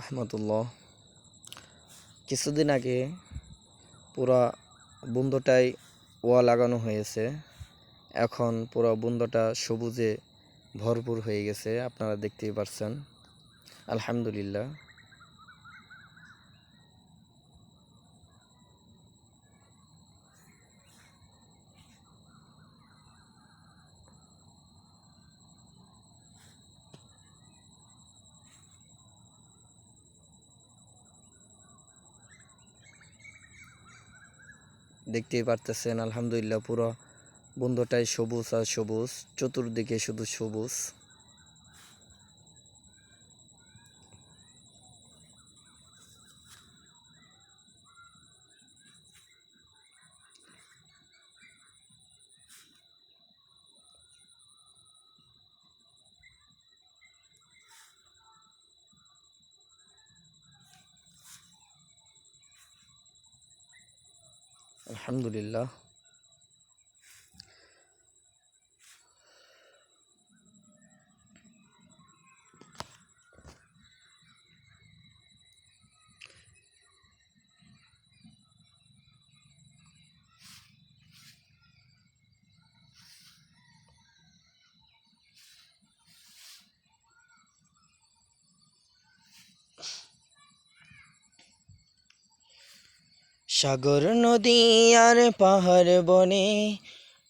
রহমতুল্লাহ, কিছুদিন আগে পুরা বুন্দটাই ওয়া লাগানো হয়েছে। এখন পুরো বুন্দটা সবুজে ভরপুর হয়ে গেছে, আপনারা দেখতেই পারছেন। আলহামদুলিল্লাহ। দেখতেই পারতেছেন আলহামদুলিল্লাহ পুরো বন্ধুটাই সবুজ আর সবুজ চতুর্দিকে শুধু সবুজ। আলহামদুলিল্লাহ। সাগর নদী আর পাহাড় বনে,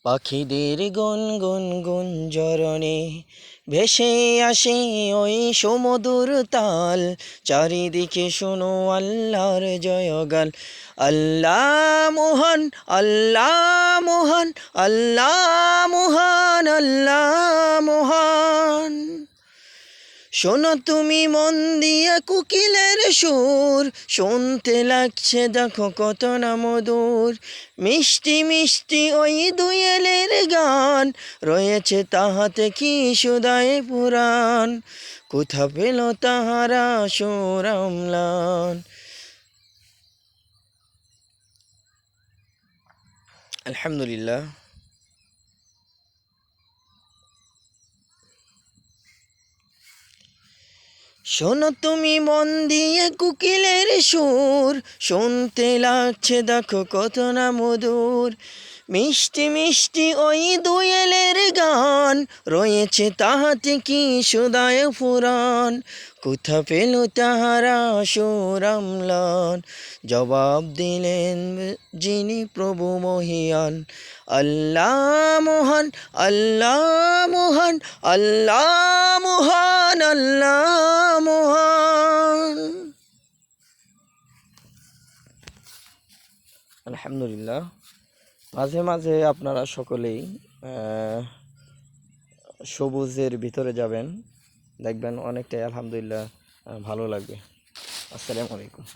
পাখিদের গুন গুন গুন জরণে ভেসে আসে ওই সমুদুর তাল। চারিদিকে শোনো আল্লাহর জয়গাল আল্লাহ মোহন আল্লাহ মোহন আল্লাহ মোহন আল্লাহ মোহন। শোনো তুমি মন দিয়ে কুকিলের সুর। শুনতে লাগছে, দেখো কত না মধুর। মিষ্টি মিষ্টি ওই দুয়েলের গান, রয়েছে তাহাতে কি সুদায় পুরাণ? কোথা পেল তাহারা সুরামলান আলহামদুলিল্লাহ। শোনো তুমি মন দিয়ে কুকিলের সুর, শুনতে লাগছে দেখো কত না মধুর। মিষ্টি মিষ্টি ওই দুয়েলের গান, রয়েছে তাহাতে কি সুদায় ফুরান। কোথা পেল তাহারা সুরামলান জবাব দিলেন যিনি প্রভু মহিয়ান। আল্লাহ মোহন আল্লাহ মোহন আল্লাহ মোহন, আল্লাহ মোহন আলহামদুলিল্লাহ। মাঝে মাঝে আপনারা সকলেই সবুজের ভিতরে যাবেন। দেখবেন অনেকটাই আলহামদুলিল্লাহ ভালো লাগবে। আসসালামু আলাইকুম।